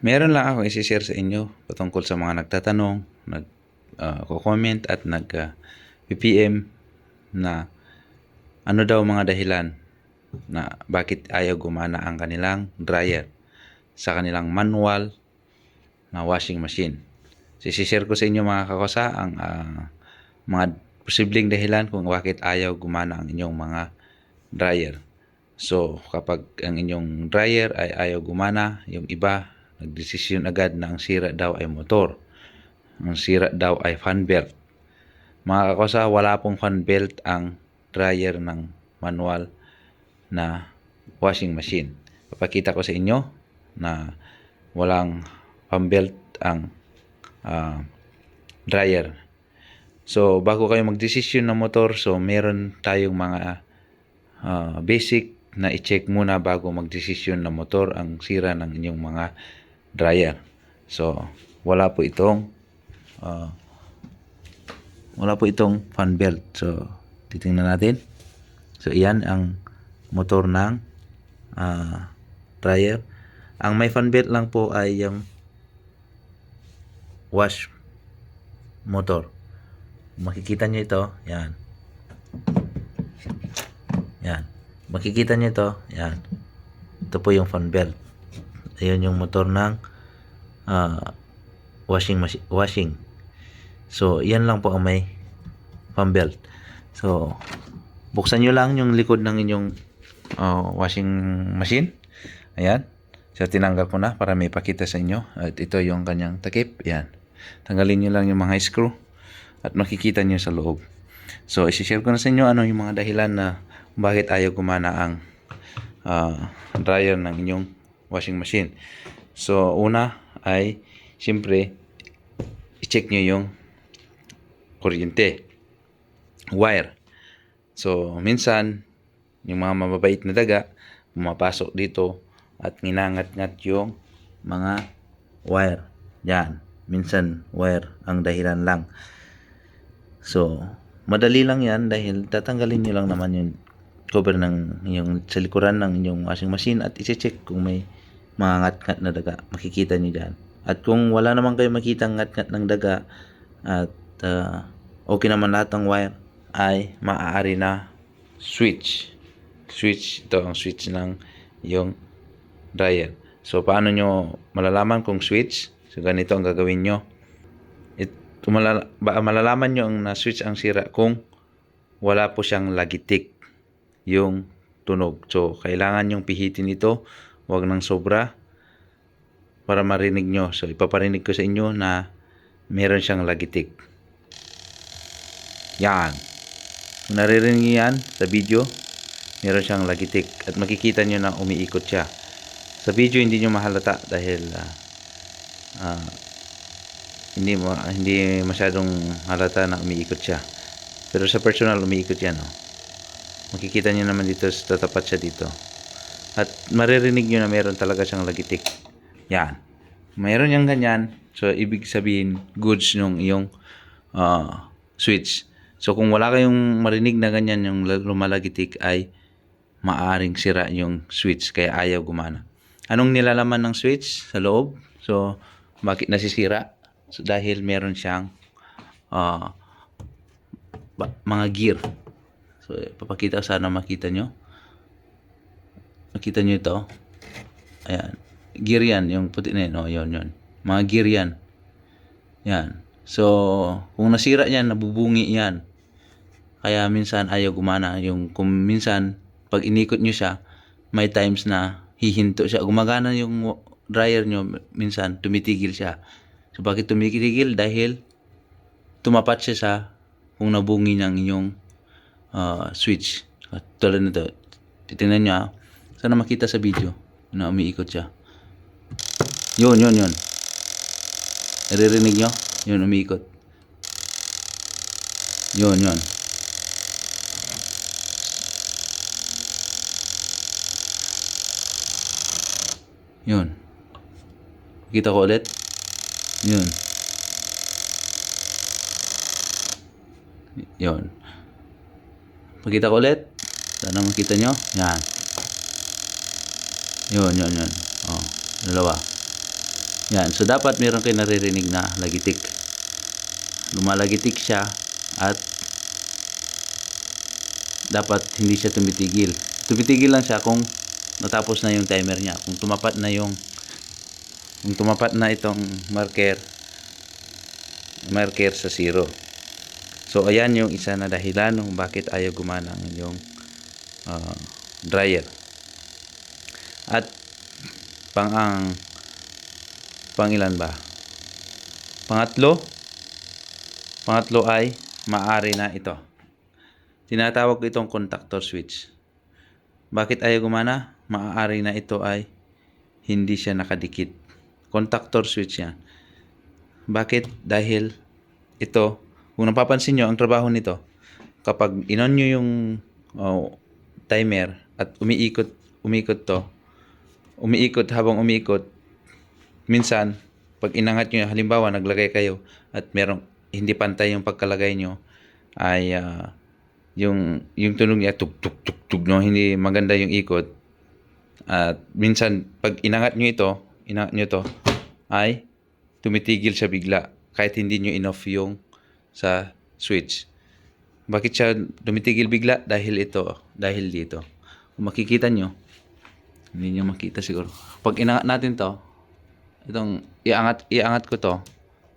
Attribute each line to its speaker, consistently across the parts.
Speaker 1: Meron lang ako isi-share sa inyo patungkol sa mga nagtatanong, nag ah, comment at nag ah, PPM na ano daw mga dahilan na bakit ayaw gumana ang kanilang dryer sa kanilang manual na washing machine. So, isi-share ko sa inyo mga kakosa ang ah, mga posibleng dahilan kung bakit ayaw gumana ang inyong mga dryer. So, kapag ang inyong dryer ay ayaw gumana, yung iba nagdesisyon agad na ang sira daw ay motor. Ang sira daw ay fan belt. Mga kakosa, wala pong fan belt ang dryer ng manual na washing machine. Papakita ko sa inyo na walang fan belt ang ah, dryer. So, bago kayo magdesisyon ng motor, so meron tayong mga ah, basic na i-check muna bago magdesisyon ng motor ang sira ng inyong mga dryer. So, wala po itong ah, wala po itong fan belt. So, titingnan natin. So, iyan ang motor ng ah, dryer. Ang may fan belt lang po ay yung wash motor. Makikita nyo ito, yan. Yan. Makikita nyo ito, yan. Ito po yung fan belt. Ayun yung motor ng ah, washing machine, washing. So, yan lang po ang may fan belt. So, buksan nyo lang yung likod ng inyong ah, washing machine. Ayan. So, tinanggal ko na para may pakita sa inyo. At ito yung kanyang takip. Ayan. Tanggalin nyo lang yung mga screw at makikita nyo sa loob. So, isi-share ko na sa inyo ano yung mga dahilan na bakit ayaw gumana ang ah, dryer ng inyong washing machine. So, una ay, siyempre, i-check nyo yung kuryente, wire. So, minsan, yung mga mababait na daga, pumapasok dito at nginangat-ngat yung mga wire. Yan. Minsan, wire ang dahilan lang. So, madali lang yan dahil tatanggalin nyo lang naman yung cover ng yung sa likuran ng inyong washing machine at isi-check kung may mga ngat-ngat na daga. Makikita nyo dyan. At kung wala naman kayo makita ngat-ngat ng daga at ah, okay naman lahat ng wire ay maaari na switch. Switch. Ito ang switch ng yung dryer. So, paano nyo malalaman kung switch? So, ganito ang gagawin nyo. It, malala- malalaman nyo ang na-switch ang sira kung wala po siyang lagitik yung tunog. So, kailangan yung pihitin ito. Huwag ng sobra para marinig nyo. So, ipaparinig ko sa inyo na meron siyang lagitik. Yan. Kung naririnig nyo yan sa video, meron siyang lagitik. At makikita nyo na umiikot siya. Sa video, hindi nyo mahalata dahil ah, ah, hindi ma hindi masyadong halata na umiikot siya. Pero sa personal, umiikot yan. Oh. Makikita nyo naman dito, tatapat siya dito. At maririnig nyo na meron talaga siyang lagitik. Yan. Mayroon yung ganyan. So, ibig sabihin, goods nung iyong ah, switch. So, kung wala kayong marinig na ganyan yung la- lumalagitik ay maaring sira yung switch kaya ayaw gumana. Anong nilalaman ng switch sa loob? So, bakit nasisira? So, dahil meron siyang ah, ba- mga gear. So, papakita ko sana makita nyo. Makita nyo ito. Ayan. Gear yan. Yung puti na yun. Oh, yun, yun. Mga gear yan. Yan. So, kung nasira yan, nabubungi yan. Kaya minsan ayaw gumana. Yung kung minsan, pag inikot nyo siya, may times na hihinto siya. Gumagana yung dryer nyo, minsan tumitigil siya. So, bakit tumitigil? Dahil tumapat siya sa kung nabungi ng inyong ah, switch. Tulad nito, titingnan nyo ah. Sana makita sa video na umiikot siya. Yun, yun, yun. Naririnig nyo? Yun, umiikot. Yun, yun. Yun. Kita ko ulit. Yun. Yun. Pakita ko ulit. Sana makita nyo. Yan. Yun, yun, yun. Oh, dalawa. Yan. So, dapat meron kayo naririnig na lagitik. Lumalagitik siya at dapat hindi siya tumitigil. Tumitigil lang siya kung natapos na yung timer niya. Kung tumapat na yung kung tumapat na itong marker marker sa zero. So, ayan yung isa na dahilan kung bakit ayaw gumana ang inyong ah, dryer. At pang ang pang ilan ba? Pangatlo, pangatlo ay maari na ito. Tinatawag itong contactor switch. Bakit ayaw gumana? Maaari na ito ay hindi siya nakadikit. Contactor switch yan. Bakit? Dahil ito, kung napapansin nyo, ang trabaho nito, kapag inon nyo yung oh, timer at umiikot, umikot to, umiikot habang umiikot, minsan, pag inangat nyo, halimbawa, naglagay kayo at merong hindi pantay yung pagkalagay nyo, ay ah, yung yung tunog niya tug tug tug tug no? Hindi maganda yung ikot. At minsan pag inangat nyo ito inangat nyo to ay tumitigil siya bigla kahit hindi nyo inoff yung sa switch. Bakit siya tumitigil bigla? Dahil ito dahil dito. Kung makikita nyo hindi nyo makita siguro. Pag inangat natin to itong iangat iangat ko to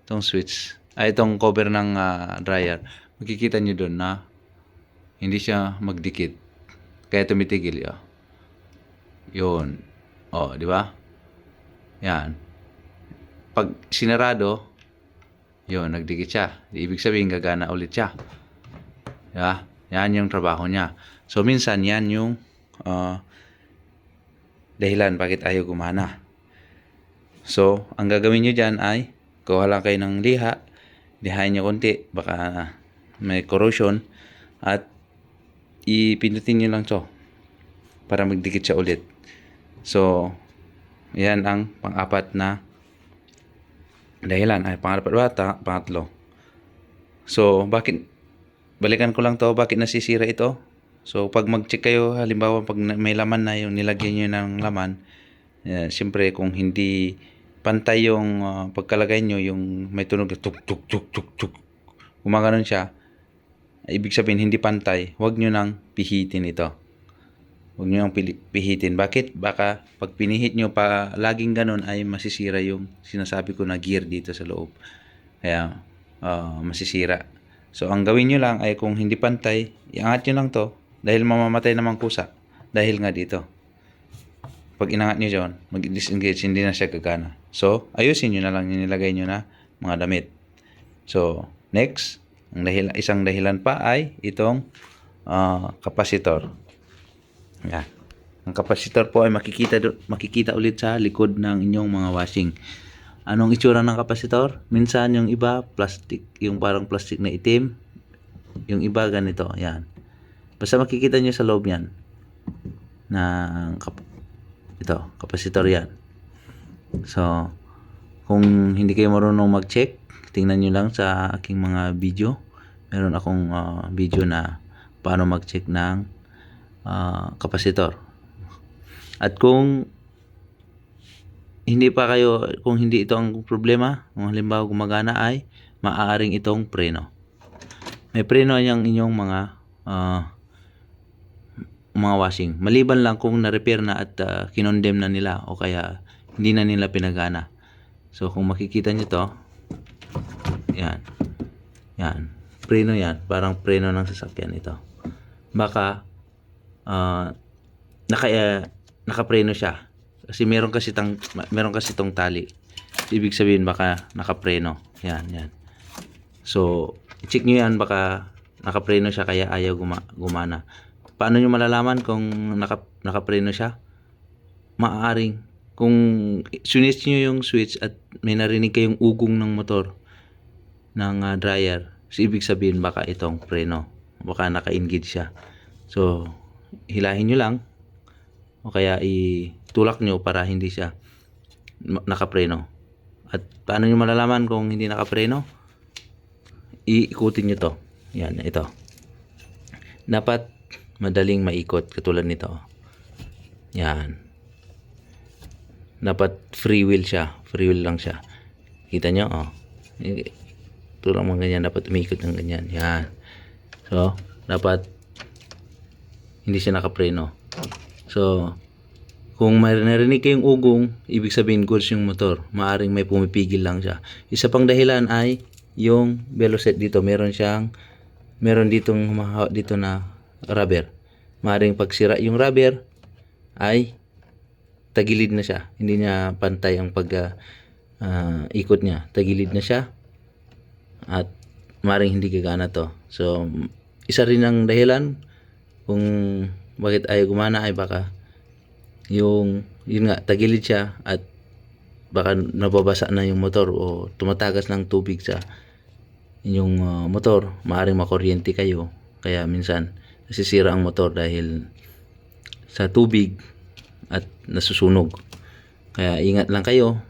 Speaker 1: itong switch ay itong cover ng ah, dryer makikita nyo doon na hindi siya magdikit. Kaya tumitigil ya yun. Oh di ba? Yan. Pag sinarado yun nagdikit siya. Ibig sabihin gagana ulit siya. Di ba? Yan yung trabaho niya. So minsan yan yung ah, dahilan bakit ayaw gumana So, ang gagawin nyo dyan ay, kuha lang kayo ng liha, lihain nyo konti, baka may corrosion, at ipindutin nyo lang to para magdikit siya ulit. So, yan ang pang-apat na dahilan. Ay, pang-apat bata, pangatlo. So, bakit, balikan ko lang to, bakit nasisira ito? So, pag mag-check kayo, halimbawa, pag may laman na yung nilagyan nyo ng laman, eh, siyempre, kung hindi pantay yung ah, pagkalagay nyo, yung may tunog na tuk tuk tuk tuk tuk, gumaganon siya, ibig sabihin hindi pantay, huwag nyo nang pihitin ito. Huwag nyo nang pihitin. Bakit? Baka pag pinihit nyo pa laging ganun ay masisira yung sinasabi ko na gear dito sa loob. Kaya ah, masisira. So ang gawin nyo lang ay kung hindi pantay, iangat nyo lang to dahil mamamatay namang kusa. Dahil nga dito. Pag inangat nyo dyan, mag-disengage, hindi na siya gagana. So, ayusin nyo na lang yung nilagay nyo na mga damit. So, next, ang dahil, isang dahilan pa ay itong ah, kapasitor. Yan. Ang kapasitor po ay makikita makikita ulit sa likod ng inyong mga washing. Anong itsura ng kapasitor? Minsan yung iba plastic, yung parang plastic na itim. Yung iba ganito, yan. Basta makikita nyo sa loob yan. Na kap- ito, kapasitor yan. So, kung hindi kayo marunong mag-check, tingnan nyo lang sa aking mga video. Meron akong ah, video na paano mag-check ng ah, kapasitor. At kung hindi pa kayo, kung hindi ito ang problema, kung halimbawa gumagana ay, maaaring itong preno. May preno yung inyong mga ah, mga washing. Maliban lang kung na-repair na at uh, kinondem na nila o kaya hindi na nila pinagana. So kung makikita nyo to, yan. Yan. Preno yan. Parang preno ng sasakyan ito. Baka uh, naka, uh, nakapreno siya. Kasi meron kasi tang meron kasi tong tali. Ibig sabihin baka nakapreno. Yan, yan. So, check nyo yan baka nakapreno siya kaya ayaw guma- gumana. Paano nyo malalaman kung naka, nakapreno siya? Maaaring kung sunis nyo yung switch at may narinig kayong ugong ng motor ng ah, dryer, so ibig sabihin baka itong preno. Baka naka-engage siya. So, hilahin nyo lang o kaya itulak nyo para hindi siya nakapreno. At paano nyo malalaman kung hindi nakapreno? Iikutin nyo to. Yan, ito. Dapat madaling maikot katulad nito. Yan. dapat free wheel siya. Free wheel lang siya. Kita nyo? Oh. Ito lang mga ganyan. Dapat umikot ng ganyan. Yan. So, dapat hindi siya nakapreno. So, kung may narinig kayong ugong, ibig sabihin goods yung motor. Maaring may pumipigil lang siya. Isa pang dahilan ay yung Veloset dito. Meron siyang meron ditong dito na rubber. Maaring pagsira yung rubber ay tagilid na siya. Hindi niya pantay ang pag ah, ikot niya. Tagilid na siya. At maring hindi gagana to. So, isa rin ang dahilan kung bakit ayaw gumana ay baka yung yun nga tagilid siya at baka nababasa na yung motor o tumatagas ng tubig sa inyong ah, motor maaring makuryente kayo kaya minsan nasisira ang motor dahil sa tubig at nasusunog kaya ingat lang kayo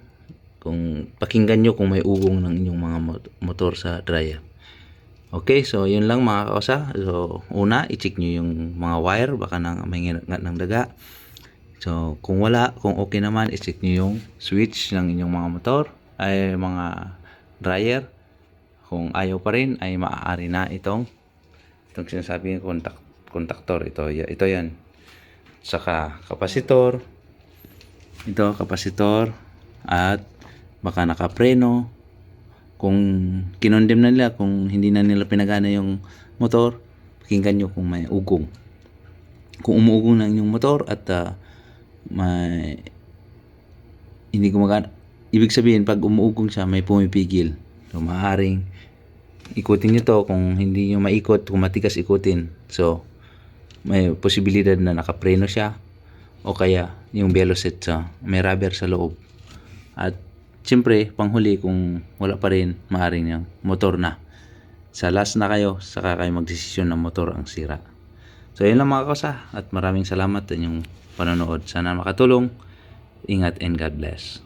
Speaker 1: kung pakinggan nyo kung may ugong ng inyong mga mot- motor sa dryer Okay, so yun lang mga kausa. So, una, i-check nyo yung mga wire, baka nang may ngat ng daga. So, kung wala, kung okay naman, i-check nyo yung switch ng inyong mga motor, ay mga dryer. Kung ayaw pa rin, ay maaari na itong itong sinasabi ng contact, contactor. Ito, ito yan. Saka kapasitor. Ito, kapasitor. At baka nakapreno kung kinondem na nila, kung hindi na nila pinagana yung motor, pakinggan nyo kung may ugong. Kung umuugong na yung motor at ah, may hindi gumagana, ibig sabihin pag umuugong siya may pumipigil. So maaaring ikutin nyo to kung hindi nyo maikot, kung matigas ikutin. So may posibilidad na nakapreno siya o kaya yung Veloset sa may rubber sa loob. At siyempre, panghuli kung wala pa rin, maaaring yung motor na. Sa last na kayo, saka kayo magdesisyon ng motor ang sira. So, yun lang mga kausa. At maraming salamat sa inyong panonood. Sana makatulong. Ingat and God bless.